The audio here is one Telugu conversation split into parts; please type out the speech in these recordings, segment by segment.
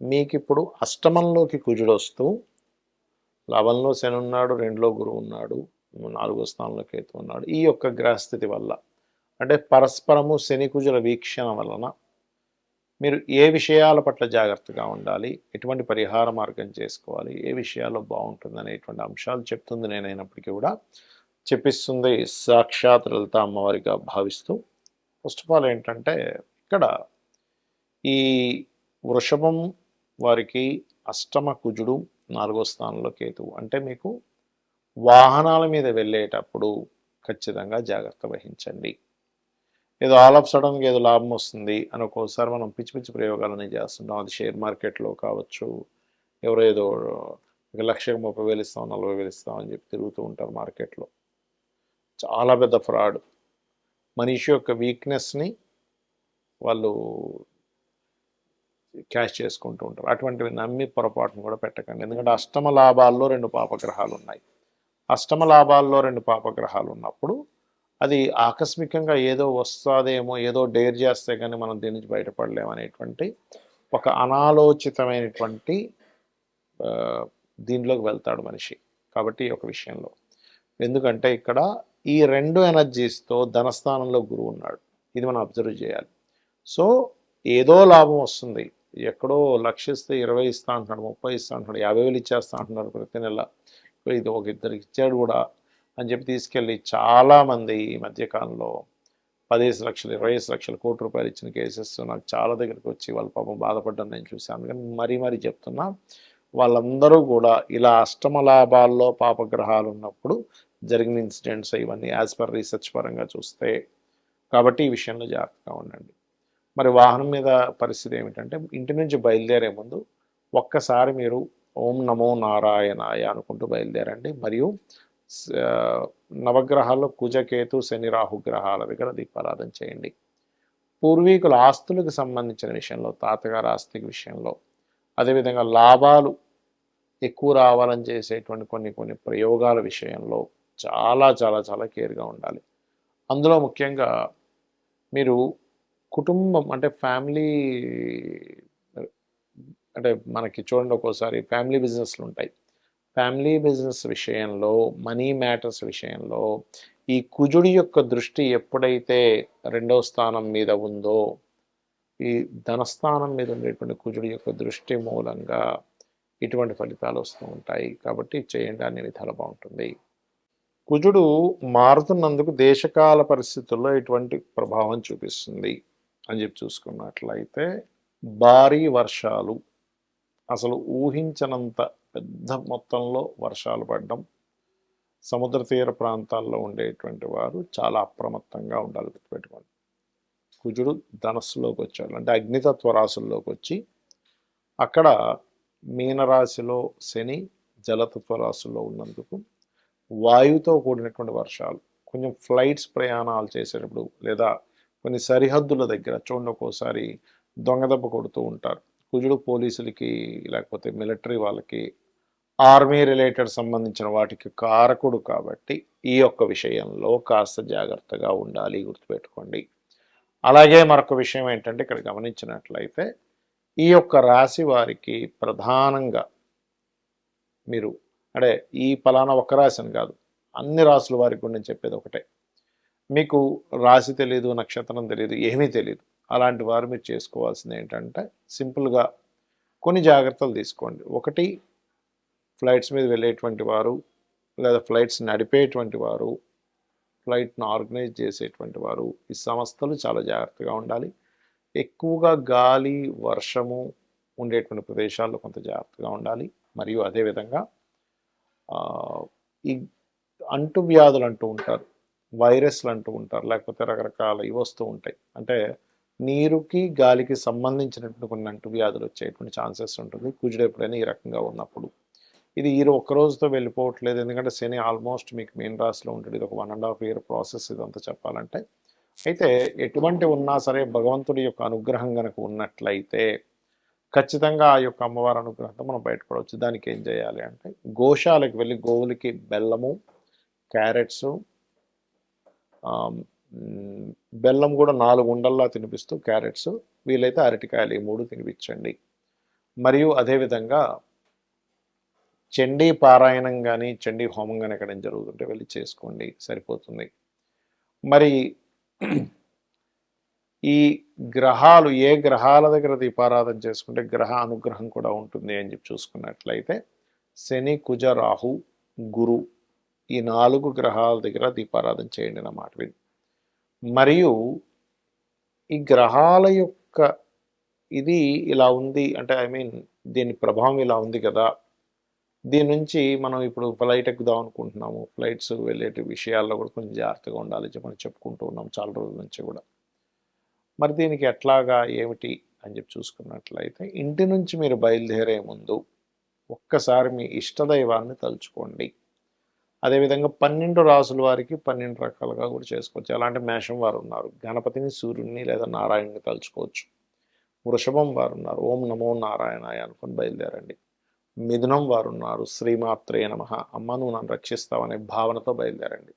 మీకు ఇప్పుడు అష్టమంలోకి కుజుడొస్తూ లవంలో శని ఉన్నాడు రెండులో గురువు ఉన్నాడు నాలుగో స్థానంలో కేతు ఉన్నాడు. ఈ యొక్క గ్రహస్థితి వల్ల అంటే పరస్పరము శని కుజుల వీక్షణ వలన మీరు ఏ విషయాల పట్ల జాగ్రత్తగా ఉండాలి ఎటువంటి పరిహార మార్గం చేసుకోవాలి ఏ విషయాల్లో బాగుంటుంది అనేటువంటి అంశాలు చెప్తుంది నేనైనప్పటికీ కూడా. చెప్పిస్తుంది సాక్షాత్ లలిత అమ్మవారిగా భావిస్తూ. ఫస్ట్ ఆఫ్ ఆల్ ఏంటంటే ఇక్కడ ఈ వృషభం వారికి అష్టమ కుజుడు నాలుగో స్థానంలో కేతువు. అంటే మీకు వాహనాల మీద వెళ్ళేటప్పుడు ఖచ్చితంగా జాగ్రత్త వహించండి. ఏదో ఆల్ ఆఫ్ సడన్గా ఏదో లాభం వస్తుంది అని ఒక్కోసారి మనం పిచ్చి పిచ్చి ప్రయోగాలని చేస్తుంటాం. అది షేర్ మార్కెట్లో కావచ్చు ఎవరో ఏదో లక్షకు ముప్పై వేలు ఇస్తాం నలభై వేలు ఇస్తాం అని చెప్పి తిరుగుతూ ఉంటారు మార్కెట్లో. చాలా పెద్ద ఫ్రాడ్. మనిషి యొక్క వీక్నెస్ని వాళ్ళు క్యాష్ చేసుకుంటూ ఉంటారు అటువంటివి నమ్మి పొరపాటును కూడా పెట్టకండి. ఎందుకంటే అష్టమ లాభాల్లో రెండు పాపగ్రహాలు ఉన్నాయి. అష్టమ లాభాల్లో రెండు పాపగ్రహాలు ఉన్నప్పుడు అది ఆకస్మికంగా ఏదో వస్తుందేమో ఏదో డేర్ చేస్తే కానీ మనం దీని నుంచి బయటపడలేమనేటువంటి ఒక అనాలోచితమైనటువంటి దీనిలోకి వెళ్తాడు మనిషి. కాబట్టి ఈ ఒక విషయంలో. ఎందుకంటే ఇక్కడ ఈ రెండు ఎనర్జీస్తో ధనస్థానంలో గురువు ఉన్నాడు. ఇది మనం అబ్జర్వ్ చేయాలి. సో ఏదో లాభం వస్తుంది. ఎక్కడో లక్షిస్తే ఇరవై ఇస్తా అంటున్నాడు ముప్పై ఇస్తా అంటున్నాడు యాభై వేలు ఇచ్చేస్తా అంటున్నాడు ప్రతి నెల. ఇది ఒక ఇద్దరికి ఇచ్చాడు కూడా అని చెప్పి తీసుకెళ్ళి చాలామంది ఈ మధ్యకాలంలో పదిహేను లక్షలు ఇరవై లక్షలు కోటి రూపాయలు ఇచ్చిన కేసెస్ నాకు చాలా దగ్గరికి వచ్చి వాళ్ళ పాపం బాధపడ్డాను నేను చూశాను. కానీ మరీ మరీ చెప్తున్నా వాళ్ళందరూ కూడా ఇలా అష్టమ లాభాల్లో పాపగ్రహాలు ఉన్నప్పుడు జరిగిన ఇన్సిడెంట్స్ ఇవన్నీ యాజ్ పర్ రీసెర్చ్ పరంగా చూస్తే కాబట్టి ఈ విషయంలో జాగ్రత్తగా ఉండండి. మరి వాహనం మీద పరిస్థితి ఏమిటంటే ఇంటి నుంచి బయలుదేరే ముందు ఒక్కసారి మీరు ఓం నమో నారాయణాయ అనుకుంటూ బయలుదేరండి. మరియు నవగ్రహాల్లో కుజకేతు శని రాహు గ్రహాల దగ్గర దీపారాధన చేయండి. పూర్వీకుల ఆస్తులకు సంబంధించిన విషయంలో తాతగారి ఆస్తి విషయంలో అదేవిధంగా లాభాలు ఎక్కువ రావాలని చేసేటువంటి కొన్ని కొన్ని ప్రయోగాల విషయంలో చాలా చాలా చాలా కేర్గా ఉండాలి. అందులో ముఖ్యంగా మీరు కుటుంబం అంటే ఫ్యామిలీ అంటే మనకి చూడండి ఒక్కోసారి ఫ్యామిలీ బిజినెస్లు ఉంటాయి. ఫ్యామిలీ బిజినెస్ విషయంలో మనీ మ్యాటర్స్ విషయంలో ఈ కుజుడి యొక్క దృష్టి ఎప్పుడైతే రెండవ స్థానం మీద ఉందో ఈ ధనస్థానం మీద ఉండేటువంటి కుజుడి యొక్క దృష్టి మూలంగా ఇటువంటి ఫలితాలు వస్తూ ఉంటాయి. కాబట్టి చేయండి అన్ని విధాలు బాగుంటుంది. కుజుడు మారుతున్నందుకు దేశకాల పరిస్థితుల్లో ఇటువంటి ప్రభావం చూపిస్తుంది. అని చెప్పి చూసుకున్నట్లయితే భారీ వర్షాలు అసలు ఊహించనంత పెద్ద మొత్తంలో వర్షాలు పడడం సముద్ర తీర ప్రాంతాల్లో ఉండేటువంటి వారు చాలా అప్రమత్తంగా ఉండాలి గుర్తుపెట్టుకోండి. కుజుడు ధనస్సులోకి వచ్చాడు అంటే అగ్నితత్వ రాశుల్లోకి వచ్చి అక్కడ మీనరాశిలో శని జలతత్వ రాశుల్లో ఉన్నందుకు వాయువుతో కూడినటువంటి వర్షాలు కొంచెం ఫ్లైట్స్ ప్రయాణాలు చేసేటప్పుడు లేదా కొన్ని సరిహద్దుల దగ్గర చూడండి ఒక్కోసారి దొంగదెబ్బ కొడుతూ ఉంటారు. కుజుడు పోలీసులకి లేకపోతే మిలిటరీ వాళ్ళకి ఆర్మీ రిలేటెడ్ సంబంధించిన వాటికి కారకుడు కాబట్టి ఈ యొక్క విషయంలో కాస్త జాగ్రత్తగా ఉండాలి గుర్తుపెట్టుకోండి. అలాగే మరొక విషయం ఏంటంటే ఇక్కడ గమనించినట్లయితే ఈ యొక్క రాశి వారికి ప్రధానంగా మీరు అంటే ఈ ఫలానా ఒక్క రాశిని కాదు అన్ని రాసుల వారి గురించి చెప్పేది ఒకటే. మీకు రాశి తెలియదు నక్షత్రం తెలియదు ఏమీ తెలియదు అలాంటి వారు మీరు చేసుకోవాల్సింది ఏంటంటే సింపుల్గా కొన్ని జాగ్రత్తలు తీసుకోండి. ఒకటి ఫ్లైట్స్ మీద వెళ్ళేటువంటి వారు లేదా ఫ్లైట్స్ నడిపేటువంటి వారు ఫ్లైట్ను ఆర్గనైజ్ చేసేటువంటి వారు ఈ సంస్థలు చాలా జాగ్రత్తగా ఉండాలి. ఎక్కువగా గాలి వర్షము ఉండేటువంటి ప్రదేశాల్లో కొంత జాగ్రత్తగా ఉండాలి. మరియు అదేవిధంగా ఈ అంటువ్యాధులు అంటూ ఉంటారు. వైరస్లు అంటూ ఉంటారు. లేకపోతే రకరకాల ఇవి వస్తూ ఉంటాయి. అంటే నీరుకి గాలికి సంబంధించినటువంటి కొన్ని అంటు వ్యాధులు వచ్చేటువంటి ఛాన్సెస్ ఉంటుంది. కుజుడు ఎప్పుడైనా ఈ రకంగా ఉన్నప్పుడు. ఇది ఈ ఒక్క రోజుతో వెళ్ళిపోవట్లేదు. ఎందుకంటే శని ఆల్మోస్ట్ మీకు మెయిన్ రాశిలో ఉంటుంది ఇది ఒక one and half year process ఇదంతా చెప్పాలంటే. అయితే ఎటువంటి ఉన్నా సరే భగవంతుడి యొక్క అనుగ్రహం కనుక ఉన్నట్లయితే ఖచ్చితంగా ఆ యొక్క అమ్మవారి అనుగ్రహంతో మనం బయటపడవచ్చు. దానికి ఏం చేయాలి అంటే గోశాలకు వెళ్ళి గోవులకి బెల్లము క్యారెట్స్ బెల్లం కూడా నాలుగు ఉండల్లా తినిపిస్తూ క్యారెట్స్ వీలైతే అరటికాయలు ఈ మూడు తినిపించండి. మరియు అదేవిధంగా చండీ పారాయణం కానీ చండీ హోమం కానీ ఎక్కడైనా జరుగుతుంటే వెళ్ళి చేసుకోండి సరిపోతుంది. మరి ఈ గ్రహాలు ఏ గ్రహాల దగ్గర దీపారాధన చేసుకుంటే గ్రహ అనుగ్రహం కూడా ఉంటుంది అని చెప్పి చూసుకున్నట్లయితే శని కుజ రాహు గురు ఈ నాలుగు గ్రహాల దగ్గర దీపారాధన చేయండి అన్నమాట విని. మరియు ఈ గ్రహాల యొక్క ఇది ఇలా ఉంది అంటే ఐ మీన్ దీని ప్రభావం ఇలా ఉంది కదా. దీని నుంచి మనం ఇప్పుడు ఫ్లైట్ ఎక్కుదాం అనుకుంటున్నాము. ఫ్లైట్స్ వెళ్ళేటి విషయాల్లో కూడా కొంచెం జాగ్రత్తగా ఉండాలి చెప్పి మనం చెప్పుకుంటూ ఉన్నాం చాలా రోజుల నుంచి కూడా. మరి దీనికి ఎట్లాగా ఏమిటి అని చెప్పి చూసుకున్నట్లయితే ఇంటి నుంచి మీరు బయలుదేరే ముందు ఒక్కసారి మీ ఇష్టదైవాన్ని తలుచుకోండి. అదేవిధంగా పన్నెండు రాసుల వారికి పన్నెండు రకాలుగా కూడా చేసుకోవచ్చు. అలాంటి మేషం వారు ఉన్నారు. గణపతిని సూర్యుడిని లేదా నారాయణని తలుచుకోవచ్చు. వృషభం వారు ఉన్నారు. ఓం నమో నారాయణాయ అనుకుని బయలుదేరండి. మిథునం వారు ఉన్నారు. శ్రీమాత్రే నమ. అమ్మ నువ్వు నన్ను రక్షిస్తావనే భావనతో బయలుదేరండి.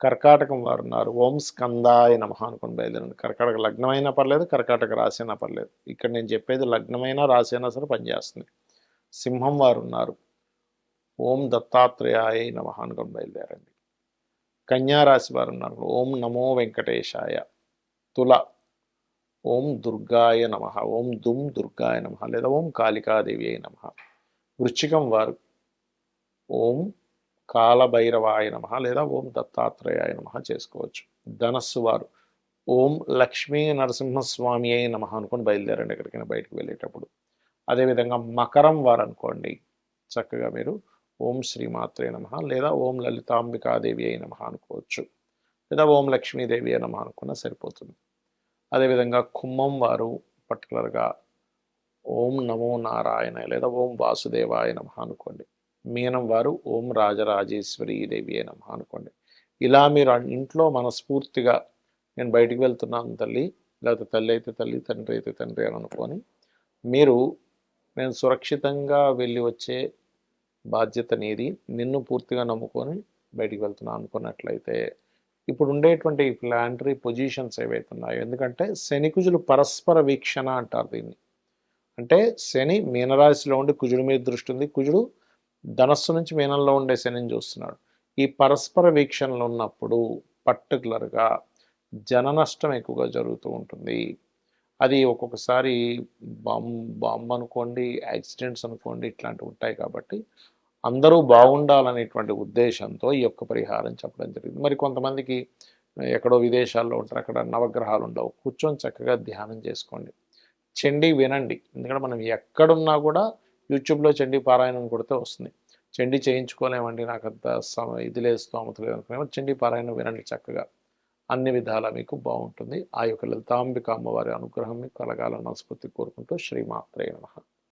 కర్కాటకం వారు ఉన్నారు. ఓం స్కందాయ నమ అనుకుని బయలుదేరండి. కర్కాటక లగ్నమైనా పర్లేదు కర్కాటక రాసైనా అయినా పర్లేదు. ఇక్కడ నేను చెప్పేది లగ్నమైనా రాసైనా అయినా సరే పనిచేస్తుంది. సింహం వారు ఉన్నారు. ఓం దత్తాత్రేయాయ నమ బయలుదేరండి. కన్యారాశి వారు ఉన్నారు ఓం నమో వెంకటేశాయ తుల ఓం దుర్గాయ నమ ఓం దుమ్ దుర్గాయ నమ లేదా ఓం కాళికాదేవి అయి నమ. వృశ్చికం వారు ఓం కాలభైరవాయ నమ లేదా ఓం దత్తాత్రేయాయ నమ చేసుకోవచ్చు. ధనస్సు వారు ఓం లక్ష్మీ నరసింహస్వామి అయి నమ అనుకొని బయలుదేరండి ఎక్కడికైనా బయటకు వెళ్ళేటప్పుడు. అదేవిధంగా మకరం వారు అనుకోండి చక్కగా మీరు ఓం శ్రీమాత్రే నమ లేదా ఓం లలితాంబికాదేవి అయి నమ అనుకోవచ్చు లేదా ఓం లక్ష్మీదేవి అయి నమ అనుకున్నా సరిపోతుంది. అదేవిధంగా కుమ్మం వారు పర్టికులర్గా ఓం నమో నారాయణ లేదా ఓం వాసుదేవాయ నమ అనుకోండి. మీనం వారు ఓం రాజరాజేశ్వరి దేవి నమ అనుకోండి. ఇలా మీరు ఇంట్లో మనస్ఫూర్తిగా నేను బయటికి వెళ్తున్నాను తల్లి లేకపోతే తల్లి అయితే తల్లి తండ్రి అయితే తండ్రి అని అనుకొని మీరు నేను సురక్షితంగా వెళ్ళి వచ్చే బాధ్యత నీది నిన్ను పూర్తిగా నమ్ముకొని బయటికి వెళ్తున్నాను అనుకున్నట్లయితే. ఇప్పుడు ఉండేటువంటి ప్లాంటరీ పొజిషన్స్ ఏవైతే ఉన్నాయో ఎందుకంటే శనికుజులు పరస్పర వీక్షణ అంటారు దీన్ని. అంటే శని మీనరాశిలో ఉండి కుజుడి మీద దృష్టి ఉంది. కుజుడు ధనస్సు నుంచి మీనంలో ఉండే శనిని చూస్తున్నాడు. ఈ పరస్పర వీక్షణలు ఉన్నప్పుడు పర్టికులర్గా జన నష్టం ఎక్కువగా జరుగుతూ ఉంటుంది. అది ఒక్కొక్కసారి బాంబ్ బాంబ్ అనుకోండి యాక్సిడెంట్స్ అనుకోండి ఇట్లాంటివి ఉంటాయి కాబట్టి అందరూ బాగుండాలనేటువంటి ఉద్దేశంతో ఈ యొక్క పరిహారం చెప్పడం జరిగింది. మరి కొంతమందికి ఎక్కడో విదేశాల్లో ఉంటారు అక్కడ నవగ్రహాలు ఉండవు. కూర్చొని చక్కగా ధ్యానం చేసుకోండి. చెండి వినండి. ఎందుకంటే మనం ఎక్కడున్నా కూడా యూట్యూబ్లో చెండి పారాయణం కొడితే వస్తుంది. చెండి చేయించుకోలేమండి నాకు అంత సమ ఇది లేదు స్తోమత లేదు అనుకునేమో చండీ పారాయణం వినండి చక్కగా. అన్ని విధాలా మీకు బాగుంటుంది. ఆ యొక్క లలితాంబిక అమ్మవారి అనుగ్రహం మీకు కలగాలని మనస్ఫూర్తి కోరుకుంటూ శ్రీమాత్రే నమః.